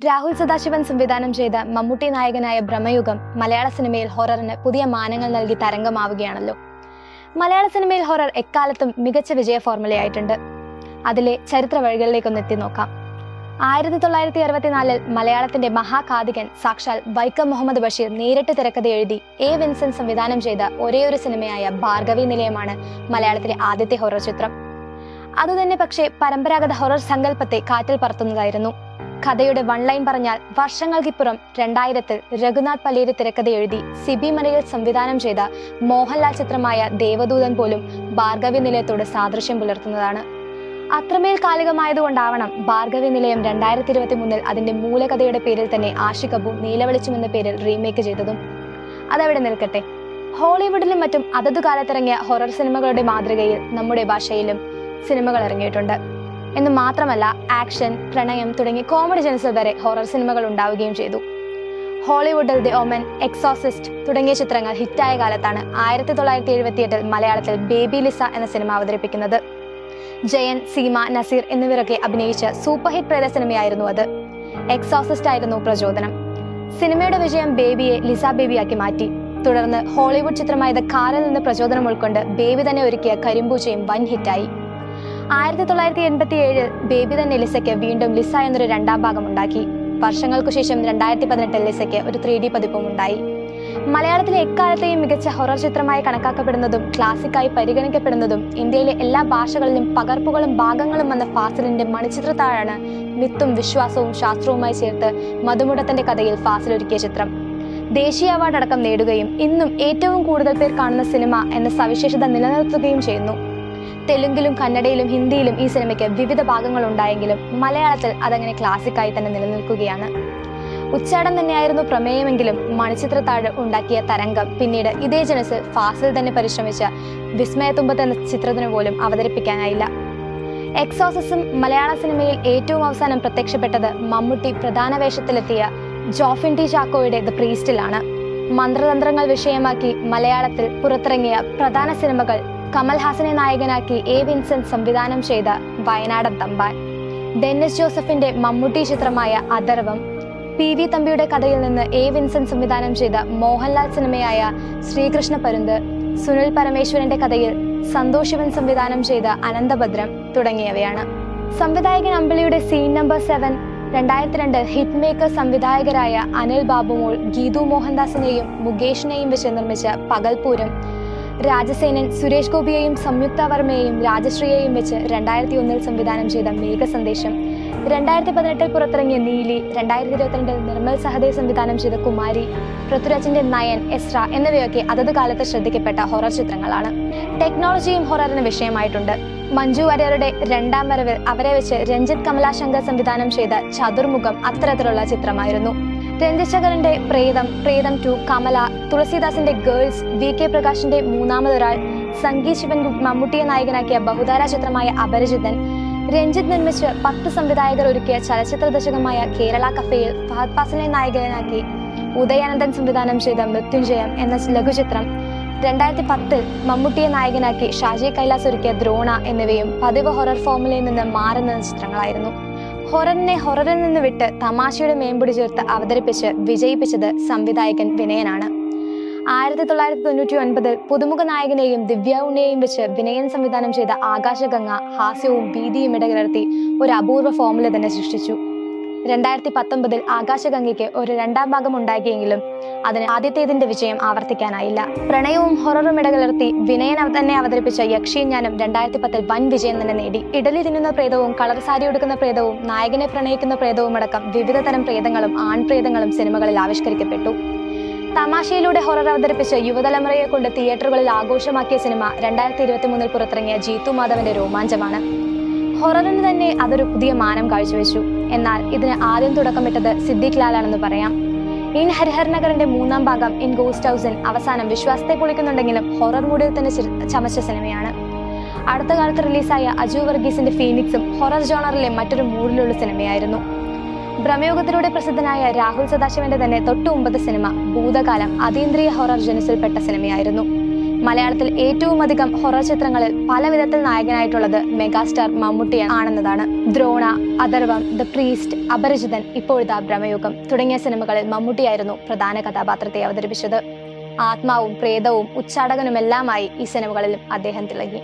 രാഹുൽ സദാശിവൻ സംവിധാനം ചെയ്ത മമ്മൂട്ടി നായകനായ ഭ്രമയുഗം മലയാള സിനിമയിൽ ഹൊററിന് പുതിയ മാനങ്ങൾ നൽകി തരംഗമാവുകയാണല്ലോ. മലയാള സിനിമയിൽ ഹൊറർ എക്കാലത്തും മികച്ച വിജയ ഫോർമുലയായിട്ടുണ്ട്. അതിലെ ചരിത്ര വഴികളിലേക്കൊന്ന് എത്തി നോക്കാം. ആയിരത്തി തൊള്ളായിരത്തി അറുപത്തിനാലിൽ മലയാളത്തിന്റെ മഹാകാതികൻ സാക്ഷാൽ വൈക്കം മുഹമ്മദ് ബഷീർ നേരിട്ട് തിരക്കഥ എഴുതി എ വിൻസെന്റ് സംവിധാനം ചെയ്ത ഒരേയൊരു സിനിമയായ ഭാർഗവി നിലയമാണ് മലയാളത്തിലെ ആദ്യത്തെ ഹൊറർ ചിത്രം. അതുതന്നെ പക്ഷേ പരമ്പരാഗത ഹൊറർ സങ്കല്പത്തെ കാറ്റിൽ പറത്തുന്നതായിരുന്നു. കഥയുടെ വൺ ലൈൻ പറഞ്ഞാൽ വർഷങ്ങൾക്കിപ്പുറം രണ്ടായിരത്തിൽ രഘുനാഥ് പലേര് തിരക്കഥ എഴുതി സിബി മനയിൽ സംവിധാനം ചെയ്ത മോഹൻലാൽ ചിത്രമായ ദേവദൂതൻ പോലും ഭാർഗവി നിലയത്തോട് സാദൃശ്യം പുലർത്തുന്നതാണ്. അത്രമേൽ കാലികമായതുകൊണ്ടാവണം ഭാർഗവി നിലയം രണ്ടായിരത്തി ഇരുപത്തി മൂന്നിൽ അതിന്റെ മൂലകഥയുടെ പേരിൽ തന്നെ ആഷി കപൂർ നീലവെളിച്ചം എന്ന പേരിൽ റീമേക്ക് ചെയ്തതും. അതവിടെ നിൽക്കട്ടെ. ഹോളിവുഡിലും മറ്റും അതതു കാലത്തിറങ്ങിയ ഹൊറർ സിനിമകളുടെ മാതൃകയിൽ നമ്മുടെ ഭാഷയിലും സിനിമകൾ ഇറങ്ങിയിട്ടുണ്ട്. എന്ന് മാത്രമല്ല ആക്ഷൻ പ്രണയം തുടങ്ങി കോമഡി ജനസിൽ വരെ ഹൊറർ സിനിമകൾ ഉണ്ടാവുകയും ചെയ്തു. ഹോളിവുഡിൽ ദി ഓമൻ എക്സോസിസ്റ്റ് തുടങ്ങിയ ചിത്രങ്ങൾ ഹിറ്റായ കാലത്താണ് ആയിരത്തി തൊള്ളായിരത്തി എഴുപത്തി എട്ടിൽ മലയാളത്തിൽ ബേബി ലിസ എന്ന സിനിമ അവതരിപ്പിക്കുന്നത്. ജയൻ സീമ നസീർ എന്നിവരൊക്കെ അഭിനയിച്ച സൂപ്പർ ഹിറ്റ് പ്രേത സിനിമയായിരുന്നു അത്. എക്സോസിസ്റ്റ് ആയിരുന്നു പ്രചോദനം. സിനിമയുടെ വിജയം ബേബിയെ ലിസ ബേബിയാക്കി മാറ്റി. തുടർന്ന് ഹോളിവുഡ് ചിത്രമായ ദ കാറിൽ നിന്ന് പ്രചോദനം ഉൾക്കൊണ്ട് ബേബി തന്നെ ഒരുക്കിയ കരിമ്പൂച്ചയും വൻ ഹിറ്റായി ആയിരത്തി തൊള്ളായിരത്തി എൺപത്തി ഏഴിൽ ബേബി തന്നെ ലിസയ്ക്ക് വീണ്ടും ലിസ എന്നൊരു രണ്ടാം ഭാഗം ഉണ്ടാക്കി. വർഷങ്ങൾക്കു ശേഷം രണ്ടായിരത്തി പതിനെട്ടിൽ ലിസയ്ക്ക് ഒരു ത്രീ ഡി പതിപ്പും ഉണ്ടായി. മലയാളത്തിലെ എക്കാലത്തെയും മികച്ച ഹൊറർ ചിത്രമായി കണക്കാക്കപ്പെടുന്നതും ക്ലാസിക്കായി പരിഗണിക്കപ്പെടുന്നതും ഇന്ത്യയിലെ എല്ലാ ഭാഷകളിലും പകർപ്പുകളും ഭാഗങ്ങളും വന്ന ഫാസിലിന്റെ മണിച്ചിത്രത്താഴാണ് മിത്തും വിശ്വാസവും ശാസ്ത്രവുമായി ചേർത്ത് മധുമുടത്തിന്റെ കഥയിൽ ഫാസിൽ ഒരുക്കിയ ചിത്രം. ദേശീയ അവാർഡ് അടക്കം നേടുകയും ഇന്നും ഏറ്റവും കൂടുതൽ പേർ കാണുന്ന സിനിമ എന്ന സവിശേഷത നിലനിർത്തുകയും ചെയ്യുന്നു. തെലുങ്കിലും കന്നഡയിലും ഹിന്ദിയിലും ഈ സിനിമയ്ക്ക് വിവിധ ഭാഗങ്ങൾ ഉണ്ടായെങ്കിലും മലയാളത്തിൽ അതങ്ങനെ ക്ലാസിക്കായി തന്നെ നിലനിൽക്കുകയാണ്. ഉച്ചാടം തന്നെയായിരുന്നു പ്രമേയമെങ്കിലും മണിച്ചിത്രത്താഴ് ഉണ്ടാക്കിയ തരംഗം പിന്നീട് ഇതേ ജനസ് ഫാസിൽ തന്നെ പരിശ്രമിച്ച വിസ്മയത്തുമ്പത്ത് എന്ന ചിത്രത്തിന് പോലും അവതരിപ്പിക്കാനായില്ല. എക്സോസസും മലയാള സിനിമയിൽ ഏറ്റവും അവസാനം പ്രത്യക്ഷപ്പെട്ടത് മമ്മൂട്ടി പ്രധാന വേഷത്തിലെത്തിയ ജോഫിൻ ടി ചാക്കോയുടെ ദ പ്രീസ്റ്റിലാണ്. മന്ത്രതന്ത്രങ്ങൾ വിഷയമാക്കി മലയാളത്തിൽ പുറത്തിറങ്ങിയ പ്രധാന സിനിമകൾ കമൽഹാസനെ നായകനാക്കി എ വിൻസെന്റ് സംവിധാനം ചെയ്ത വയനാടൻ തമ്പാൻ. ഡെന്നിസ് ജോസഫിന്റെ മമ്മൂട്ടി ചിത്രമായ അഥർവം പി വി തമ്പിയുടെ കഥയിൽ നിന്ന് എ വിൻസെന്റ് സംവിധാനം ചെയ്ത മോഹൻലാൽ സിനിമയായ ശ്രീകൃഷ്ണ പരുന്ത് സുനിൽ പരമേശ്വരന്റെ കഥയിൽ സന്തോഷ് ശിവൻ സംവിധാനം ചെയ്ത അനന്തഭദ്രം തുടങ്ങിയവയാണ്. സംവിധായകൻ അമ്പിളിയുടെ സീൻ നമ്പർ സെവൻ രണ്ടായിരത്തി രണ്ട് ഹിറ്റ് മേക്കർ സംവിധായകരായ അനിൽ ബാബുമോൾ ഗീതു മോഹൻദാസിനെയും മുകേഷിനെയും വെച്ച് നിർമ്മിച്ച പകൽപൂരം രാജസേനൻ സുരേഷ് ഗോപിയെയും സംയുക്ത വർമ്മയെയും രാജശ്രീയെയും വെച്ച് രണ്ടായിരത്തി ഒന്നിൽ സംവിധാനം ചെയ്ത മേഘസന്ദേശം. രണ്ടായിരത്തി പതിനെട്ടിൽ പുറത്തിറങ്ങിയ നീലി രണ്ടായിരത്തി ഇരുപത്തിരണ്ടിൽ നിർമ്മൽ സഹദേ സംവിധാനം ചെയ്ത കുമാരി പൃഥ്വിരാജിന്റെ നയൻ എസ്ര എന്നിവയൊക്കെ അതത് കാലത്ത് ശ്രദ്ധിക്കപ്പെട്ട ഹൊറർ ചിത്രങ്ങളാണ്. ടെക്നോളജിയും ഹൊററിന് വിഷയമായിട്ടുണ്ട്. മഞ്ജു വാര്യരുടെ രണ്ടാം വരവിൽ അവരെ വെച്ച് രഞ്ജിത്ത് കമലാശങ്കർ സംവിധാനം ചെയ്ത ചതുർമുഖം അത്തരത്തിലുള്ള ചിത്രമായിരുന്നു. രഞ്ജിത് പ്രേതം പ്രേതം ടു കമല തുളസീദാസിന്റെ ഗേൾസ് വി കെ പ്രകാശിന്റെ മൂന്നാമതൊരാൾ സംഗീത് ശിവൻ മമ്മൂട്ടിയെ നായകനാക്കിയ ബഹുധാര ചിത്രമായ അപരിചിതൻ രഞ്ജിത്ത് നിർമ്മിച്ച് പത്ത് സംവിധായകർ ഒരുക്കിയ ചലച്ചിത്ര ദശകമായ കേരള കഫയിൽ ഫഹദ് ഫാസിനെ നായകനാക്കി ഉദയാനന്ദൻ സംവിധാനം ചെയ്ത മൃത്യുഞ്ജയം എന്ന ലഘുചിത്രം രണ്ടായിരത്തി പത്തിൽ മമ്മൂട്ടിയെ നായകനാക്കി ഷാജി കൈലാസ് ഒരുക്കിയ ദ്രോണ എന്നിവയും പതിവ് ഹൊറർ ഫോമുലയിൽ നിന്ന് മാറുന്ന ചിത്രങ്ങളായിരുന്നു. ഹൊററിനെ ഹൊററിൽ നിന്ന് വിട്ട് തമാശയുടെ മേമ്പൊടി ചേർത്ത് അവതരിപ്പിച്ച് വിജയിപ്പിച്ചത് സംവിധായകൻ വിനയനാണ്. ആയിരത്തി തൊള്ളായിരത്തി തൊണ്ണൂറ്റി ഒൻപതിൽ പുതുമുഖ നായകനെയും ദിവ്യ ഉണ്ണിയെയും വെച്ച് വിനയൻ സംവിധാനം ചെയ്ത ആകാശഗംഗ ഹാസ്യവും ഭീതിയും ഇടകലർത്തി ഒരു അപൂർവ ഫോമുല തന്നെ സൃഷ്ടിച്ചു. രണ്ടായിരത്തി പത്തൊമ്പതിൽ ആകാശഗംഗയ്ക്ക് ഒരു രണ്ടാം ഭാഗം ഉണ്ടാക്കിയെങ്കിലും അതിന് ആദ്യത്തേതിന്റെ വിജയം ആവർത്തിക്കാനായില്ല. പ്രണയവും ഹൊററും ഇടകലർത്തി വിനയൻ തന്നെ അവതരിപ്പിച്ച യക്ഷിയും ഞാനും രണ്ടായിരത്തി പത്തിൽ വൻ വിജയം തന്നെ നേടി. ഇഡലി തിന്നുന്ന പ്രേതവും കളർ സാരി ഉടുക്കുന്ന പ്രേതവും നായകനെ പ്രണയിക്കുന്ന പ്രേതവും അടക്കം വിവിധ തരം പ്രേതങ്ങളും ആൺപ്രേതങ്ങളും സിനിമകളിൽ ആവിഷ്കരിക്കപ്പെട്ടു. തമാശയിലൂടെ ഹൊറർ അവതരിപ്പിച്ച് യുവതലമുറയെ കൊണ്ട് തിയേറ്ററുകളിൽ ആഘോഷമാക്കിയ സിനിമ രണ്ടായിരത്തി ഇരുപത്തി മൂന്നിൽ പുറത്തിറങ്ങിയ ജീത്തു മാധവന്റെ രോമാഞ്ചമാണ്. ഹൊററിന് തന്നെ അതൊരു പുതിയ മാനം കാഴ്ചവെച്ചു. എന്നാൽ ഇതിന് ആദ്യം തുടക്കമിട്ടത് സിദ്ദിഖ് ലാലാണെന്ന് പറയാം. ഇൻ ഹരിഹർ നഗറിന്റെ മൂന്നാം ഭാഗം ഇൻ ഗോസ്റ്റ് ഹൗസിൻ അവസാനം വിശ്വാസത്തെ പൊളിക്കുന്നുണ്ടെങ്കിലും ഹൊറർ മൂഡിൽ തന്നെ ചമച്ച സിനിമയാണ്. അടുത്ത കാലത്ത് റിലീസായ അജു വർഗീസിന്റെ ഫീനിക്സും ഹൊറർ ജോണറിലെ മറ്റൊരു മൂഡിലുള്ള സിനിമയായിരുന്നു. ഭ്രമയോഗത്തിലൂടെ പ്രസിദ്ധനായ രാഹുൽ സദാശിവന്റെ തന്നെ തൊട്ടു സിനിമ ഭൂതകാലം അതീന്ദ്രിയ ഹൊറർ ജനസിൽപ്പെട്ട സിനിമയായിരുന്നു. മലയാളത്തിൽ ഏറ്റവും അധികം ഹൊറർ ചിത്രങ്ങളിൽ പല വിധത്തിൽ നായകനായിട്ടുള്ളത് മെഗാസ്റ്റാർ മമ്മൂട്ടി ആണെന്നതാണ്. ദ്രോണ അഥർവം ദ പ്രീസ്റ്റ് അപരിചിതൻ ഇപ്പോഴത്തെ ഭ്രമയുഗം തുടങ്ങിയ സിനിമകളിൽ മമ്മൂട്ടിയായിരുന്നു പ്രധാന കഥാപാത്രത്തെ അവതരിപ്പിച്ചത്. ആത്മാവും പ്രേതവും ഉച്ചാടകനുമെല്ലാമായി ഈ സിനിമകളിലും അദ്ദേഹം തിളങ്ങി.